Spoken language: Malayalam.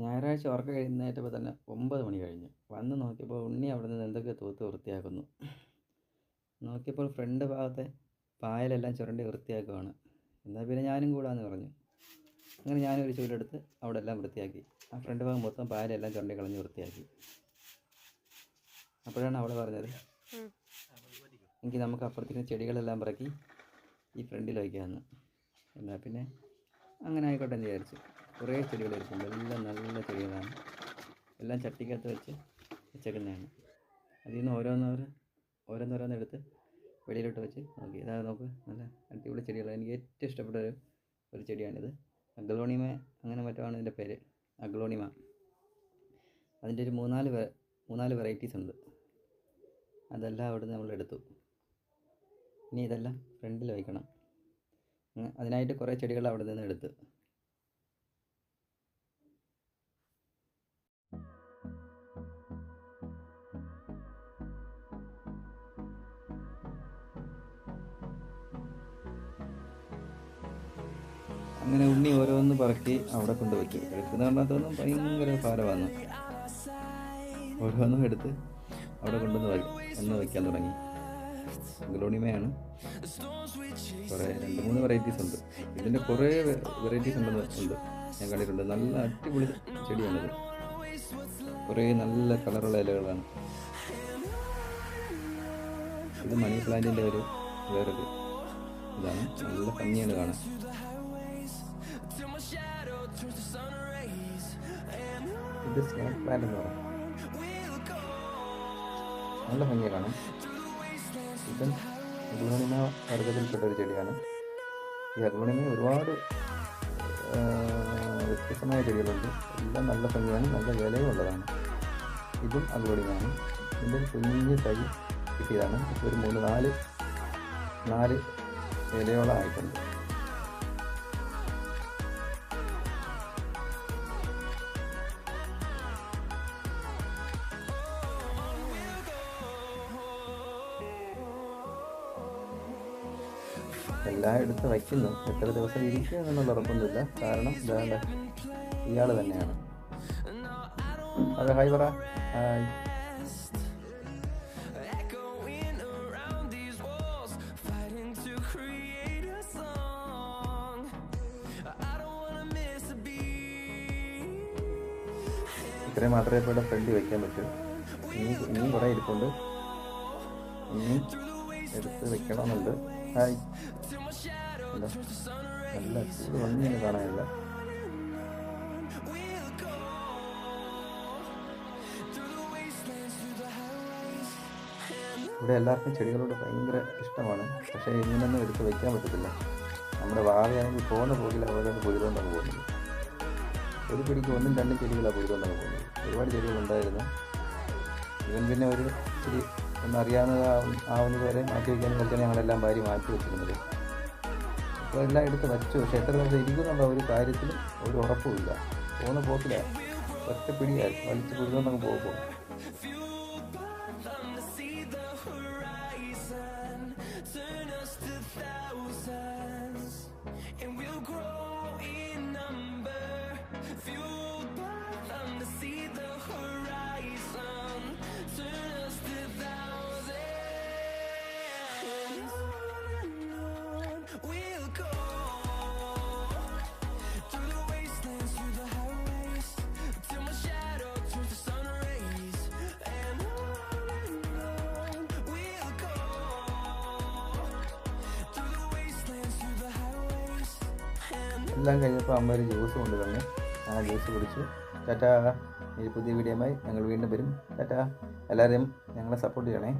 ഞായറാഴ്ച ഉറക്കം എഴുന്നേറ്റപ്പോൾ തന്നെ ഒമ്പത് മണി കഴിഞ്ഞു. വന്ന് നോക്കിയപ്പോൾ ഉണ്ണി അവിടെ നിന്ന് എന്തൊക്കെ തൂത്ത് വൃത്തിയാക്കുന്നു. നോക്കിയപ്പോൾ ഫ്രണ്ട് ഭാഗത്തെ പായലെല്ലാം ചുരണ്ടി വൃത്തിയാക്കുവാണ്. എന്നാൽ പിന്നെ ഞാനും കൂടാന്ന് പറഞ്ഞു. അങ്ങനെ ഞാനും ഒരു ചൂലെടുത്ത് അവിടെ എല്ലാം വൃത്തിയാക്കി. ആ ഫ്രണ്ട് ഭാഗം മൊത്തം പായലെല്ലാം ചുരണ്ടി കളഞ്ഞ് വൃത്തിയാക്കി. അപ്പോഴാണ് അവൾ പറഞ്ഞത് എങ്കിൽ നമുക്ക് അപ്പുറത്തേക്ക് ചെടികളെല്ലാം പറക്കി ഈ ഫ്രണ്ടിൽ വയ്ക്കാമെന്ന് എന്നാൽ പിന്നെ അങ്ങനെ ആയിക്കോട്ടെ എന്ന് വിചാരിച്ചു. കുറേ ഇരിപ്പുണ്ട്. എല്ലാം നല്ല ചെടികളാണ്. എല്ലാം ചട്ടിക്കകത്ത് വെച്ച് വെച്ചേക്കുന്നതാണ്. അതിൽ നിന്ന് ഓരോന്നോരോ ഓരോന്നോരോന്ന് എടുത്ത് വെളിയിലോട്ട് വെച്ച് നോക്കി. ഇതാ നോക്ക് നല്ല അടിപൊളി ചെടികളാണ്. എനിക്ക് ഏറ്റവും ഇഷ്ടപ്പെട്ട ഒരു ഒരു ചെടിയാണിത്. അഗ്ലോണിമ അങ്ങനെ മറ്റോ ആണ് ഇതിന്റെ പേര്. അഗ്ലോണിമ. അതിന്റെ ഒരു മൂന്നാൽ മൂന്നാൽ വെറൈറ്റീസ് ഉണ്ട്. അതെല്ലാം അവിടുന്ന് നമ്മൾ എടുത്തു. ഇനി ഇതെല്ലാം ഫ്രണ്ടിൽ വയ്ക്കണം. അതിനായിട്ട് കുറേ ചെടികൾ അവിടെ നിന്ന് എടുത്ത് അങ്ങനെ ഉണ്ണി ഓരോന്ന് പറക്കി അവിടെ കൊണ്ട് വെച്ചു എടുക്കുന്ന പറഞ്ഞതൊന്നും ഭയങ്കര ഭാരമാണ്. ഓരോന്നും എടുത്ത് അവിടെ കൊണ്ടുവന്ന് വന്ന് വയ്ക്കാൻ തുടങ്ങി. ഗ്ലോണിമയാണ് കുറേ രണ്ട് മൂന്ന് വെറൈറ്റീസ് ഉണ്ട്. ഇതിന്റെ കുറേ വെറൈറ്റീസ് ഉണ്ടെന്ന് ഉണ്ട്. ഞാൻ കണ്ടിട്ടുണ്ട്. നല്ല അടിപൊളി ചെടിയാണിത്. കുറേ നല്ല കളറുള്ള ഇലകളാണ്. ഇത് മണി പ്ലാന്റിന്റെ ഒരു വേറൊരു ഇതാണ്. നല്ല ഭംഗിയാണ് കാണാൻ. ഇത് സ്നേക് പ്ലാന്റ് എന്ന് പറയും നല്ല ഭംഗി കാണും. ഇതും അഗ്ലോണിമ വർഗത്തിൽപ്പെട്ട ഒരു ചെടിയാണ്. ഈ അഗ്ലോണിമ ഒരുപാട് വ്യത്യസ്തമായ ചെടികളുണ്ട്. എല്ലാം നല്ല ഭംഗിയാണ് നല്ല വിലയും ഉള്ളതാണ്. ഇതും അഗ്ലോണിമയാണ് ഇതിന്റെ കുഞ്ഞ് തൈ കിട്ടിയതാണ്. ഒരു മൂന്ന് നാല് നാല് ഇലയോളം ആയിട്ടുണ്ട്. എല്ലാം എടുത്ത് വയ്ക്കുന്നു. എത്ര ദിവസം ഇരിക്കും എന്നുള്ള ഉറപ്പൊന്നുമില്ല. കാരണം ഇതാണ്ട് ഇയാൾ തന്നെയാണ്. അതെ ഹായ് പറ. ഹായ്. ഇത്രയും മാത്രമേ ഇപ്പോൾ ഇവിടെ ഫ്രണ്ട് വയ്ക്കാൻ പറ്റൂ. ഇനി ഇനിയും കുറേ ഇരിപ്പുണ്ട്. ഇനിയും എടുത്ത് വെക്കണമെന്നുണ്ട്. ഹായ്. നല്ല ഭംഗിയാണ് കാണാനില്ല. ഇവിടെ എല്ലാവർക്കും ചെടികളോട് ഭയങ്കര ഇഷ്ടമാണ്. പക്ഷേ ഇങ്ങനെയൊന്നും എടുത്ത് വെക്കാൻ പറ്റത്തില്ല. നമ്മുടെ വാഴയാണെങ്കിൽ പോകുന്ന പോകില്ല ഓരോന്ന് പൊഴുതുകൊണ്ടാണ് പോകുന്നത് ഒരു പിടിക്ക് ഒന്നും രണ്ടും ചെടികളാണ് പൊഴുതുകൊണ്ടാണ് പോകുന്നത്. ഒരുപാട് ചെടികളുണ്ടായിരുന്നു. ഇവൻ പിന്നെ ഒരു ഇച്ചിരി ഒന്ന് അറിയാവുന്നത് ആവുന്നത് വരെ മാറ്റി വയ്ക്കാൻ വെച്ചാൽ ഞങ്ങളെല്ലാം ഭാര്യ മാറ്റി വെച്ചിരുന്നത്. അപ്പോൾ എല്ലാം എടുത്ത് വച്ചു. പക്ഷേ എത്ര ദിവസം ഇരിക്കുന്നുള്ള ഒരു കാര്യത്തിൽ ഒരു ഉറപ്പുമില്ല പോകുന്ന പോക്കില്ല ഒറ്റ പിടിയായി വലിച്ചു പൊഴുതുകൊണ്ടങ്ങ് പോകുമ്പോൾ എല്ലാം കഴിഞ്ഞപ്പോൾ അമ്മ ഒരു ജ്യൂസ് കൊണ്ട് തന്നെ ആ ജ്യൂസ് കുടിച്ചു ടാറ്റാ ഈ പുതിയ വീഡിയോയുമായി ഞങ്ങൾ വീണ്ടും വരും. ടാറ്റാ എല്ലാവരെയും ഞങ്ങളെ സപ്പോർട്ട് ചെയ്യണേ.